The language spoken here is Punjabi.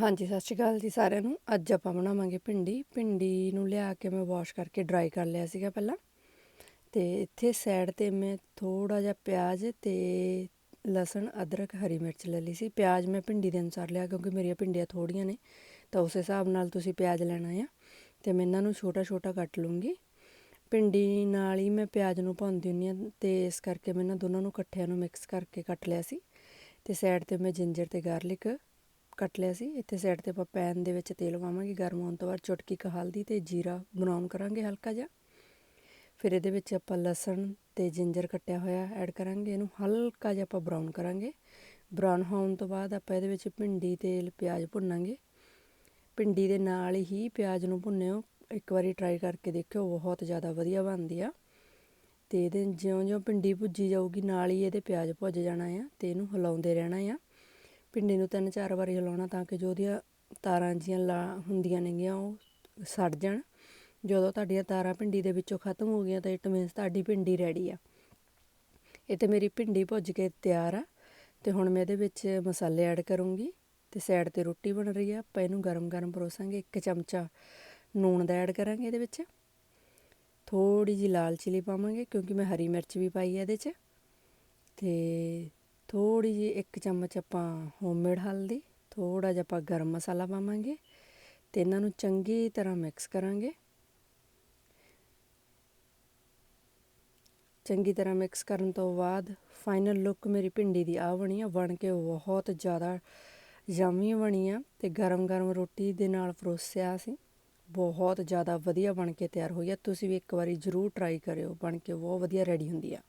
ਹਾਂਜੀ, ਸਤਿ ਸ਼੍ਰੀ ਅਕਾਲ ਜੀ ਸਾਰਿਆਂ ਨੂੰ। ਅੱਜ ਆਪਾਂ ਬਣਾਵਾਂਗੇ ਭਿੰਡੀ। ਭਿੰਡੀ ਨੂੰ ਲਿਆ ਕੇ ਮੈਂ ਵਾਸ਼ ਕਰਕੇ ਡਰਾਈ ਕਰ ਲਿਆ ਸੀਗਾ ਪਹਿਲਾਂ। ਤੇ ਇੱਥੇ ਸਾਈਡ ਤੇ ਮੈਂ ਥੋੜਾ ਜਿਹਾ ਪਿਆਜ਼ ਤੇ ਲਸਣ, ਅਦਰਕ, ਹਰੀ ਮਿਰਚ ਲੈ ਲਈ ਸੀ। ਪਿਆਜ਼ ਮੈਂ ਭਿੰਡੀ ਦੇ ਅਨੁਸਾਰ ਲਿਆ ਕਿਉਂਕਿ ਮੇਰੀਆਂ ਭਿੰਡੀਆਂ ਥੋੜੀਆਂ ਨੇ। ਤਾਂ ਉਸ ਹਿਸਾਬ ਨਾਲ ਤੁਸੀਂ ਪਿਆਜ਼ ਲੈਣਾ ਆ। ਤੇ ਮੈਂ ਇਹਨਾਂ ਨੂੰ ਛੋਟਾ ਛੋਟਾ ਕੱਟ ਲੂੰਗੀ। ਭਿੰਡੀ ਨਾਲ ਹੀ ਮੈਂ ਪਿਆਜ਼ ਨੂੰ ਭੁੰਨਦੀ ਹੁੰਦੀ ਆ ਤੇ ਇਸ ਕਰਕੇ ਮੈਂ ਇਹਨਾਂ ਦੋਨਾਂ ਨੂੰ ਇਕੱਠਿਆਂ ਨੂੰ ਮਿਕਸ ਕਰਕੇ ਕੱਟ ਲਿਆ ਸੀ। ਤੇ ਸਾਈਡ ਤੇ ਮੈਂ ਜਿੰਜਰ ਤੇ ਗਾਰਲਿਕ ਕੱਟ ਲਿਆ ਸੀ। ਇੱਥੇ ਸਾਈਡ ਤੇ ਆਪਾਂ ਪੈਨ ਦੇ ਵਿੱਚ ਤੇਲ ਪਾਵਾਂਗੇ। ਗਰਮ ਹੋਣ ਤੋਂ ਬਾਅਦ ਚੁਟਕੀ ਕ ਹਲਦੀ ਤੇ ਜੀਰਾ ਬਰਾਊਨ ਕਰਾਂਗੇ ਹਲਕਾ ਜਿਹਾ। ਫਿਰ ਇਹਦੇ ਵਿੱਚ ਆਪਾਂ ਲਸਣ ਤੇ ਜਿੰਜਰ ਕੱਟਿਆ ਹੋਇਆ ਐਡ ਕਰਾਂਗੇ। ਇਹਨੂੰ ਹਲਕਾ ਜਿਹਾ ਆਪਾਂ ਬਰਾਊਨ ਕਰਾਂਗੇ। ਬਰਾਊਨ ਹੋਣ ਤੋਂ ਬਾਅਦ ਆਪਾਂ ਇਹਦੇ ਵਿੱਚ ਭਿੰਡੀ ਤੇ ਪਿਆਜ਼ ਭੁੰਨਾਂਗੇ। ਭਿੰਡੀ ਦੇ ਨਾਲ ਹੀ ਪਿਆਜ਼ ਨੂੰ ਭੁੰਨਿਓ। ਇੱਕ ਵਾਰੀ ਟਰਾਈ ਕਰਕੇ ਦੇਖਿਓ, ਬਹੁਤ ਜ਼ਿਆਦਾ ਵਧੀਆ ਬਣਦੀ ਆ। ਤੇ ਇਹਦੇ ਜਿਉਂ-ਜਿਉਂ ਭਿੰਡੀ ਭੁੱਜੀ ਜਾਊਗੀ, ਨਾਲ ਹੀ ਇਹਦੇ ਪਿਆਜ਼ ਭੁੱਜ ਜਾਣਾ ਆ ਤੇ ਇਹਨੂੰ ਹਿਲਾਉਂਦੇ ਰਹਿਣਾ ਆ। ਭਿੰਡੀ ਨੂੰ ਤਿੰਨ ਚਾਰ ਵਾਰੀ ਹਿਲਾਉਣਾ ਤਾਂ ਕਿ ਜੋ ਉਹਦੀਆਂ ਤਾਰਾਂ ਜੀਆਂ ਲਾ ਹੁੰਦੀਆਂ ਨੇਗੀਆਂ ਉਹ ਸੜ ਜਾਣ। ਜਦੋਂ ਤੁਹਾਡੀਆਂ ਤਾਰਾਂ ਭਿੰਡੀ ਦੇ ਵਿੱਚੋਂ ਖਤਮ ਹੋ ਗਈਆਂ ਤਾਂ ਇਟ ਮੀਨਸ ਤੁਹਾਡੀ ਭਿੰਡੀ ਰੈਡੀ ਆ। ਇਹ ਤੇ ਮੇਰੀ ਭਿੰਡੀ ਭੁੱਜ ਕੇ ਤਿਆਰ ਆ ਤੇ ਹੁਣ ਮੈਂ ਇਹਦੇ ਵਿੱਚ ਮਸਾਲੇ ਐਡ ਕਰੂੰਗੀ ਤੇ ਸਾਈਡ ਤੇ ਰੋਟੀ ਬਣ ਰਹੀ ਆ। ਆਪਾਂ ਇਹਨੂੰ ਗਰਮ-ਗਰਮ ਪਰੋਸਾਂਗੇ। ਇੱਕ ਚਮਚਾ ਨੂਣ ਦਾ ਐਡ ਕਰਾਂਗੇ ਇਹਦੇ ਵਿੱਚ। ਥੋੜੀ ਜੀ ਲਾਲ ਚਿਲੀ ਪਾਵਾਂਗੇ ਕਿਉਂਕਿ ਮੈਂ ਹਰੀ ਮਿਰਚ ਵੀ ਪਾਈ ਹੈ ਇਹਦੇ 'ਚ। ਤੇ ਥੋੜੀ ਜਿਹੀ ਇੱਕ ਚਮਚ ਆਪਾਂ ਹੋਮਮੇਡ ਹਲਦੀ ਥੋੜਾ ਜਿਹਾ ਆਪਾਂ ਗਰਮ ਮਸਾਲਾ ਪਾਵਾਂਗੇ ਤੇ ਇਹਨਾਂ ਨੂੰ ਚੰਗੀ ਤਰ੍ਹਾਂ ਮਿਕਸ ਕਰਾਂਗੇ। ਚੰਗੀ ਤਰ੍ਹਾਂ ਮਿਕਸ ਕਰਨ ਤੋਂ ਬਾਅਦ ਫਾਈਨਲ ਲੁੱਕ ਮੇਰੀ ਭਿੰਡੀ ਦੀ ਆ ਬਣੀ ਆ, ਬਣ ਕੇ ਬਹੁਤ ਜ਼ਿਆਦਾ ਯਮੀ ਬਣੀ ਆ ਤੇ ਗਰਮ-ਗਰਮ ਰੋਟੀ ਦੇ ਨਾਲ ਪਰੋਸਿਆ ਸੀ। ਬਹੁਤ ਜ਼ਿਆਦਾ ਵਧੀਆ ਬਣ ਕੇ ਤਿਆਰ ਹੋਈ ਆ, ਤੁਸੀਂ ਵੀ ਇੱਕ ਵਾਰੀ ਜ਼ਰੂਰ ਟਰਾਈ ਕਰਿਓ, ਬਣ ਕੇ ਬਹੁਤ ਵਧੀਆ ਰੈਡੀ ਹੁੰਦੀ ਆ।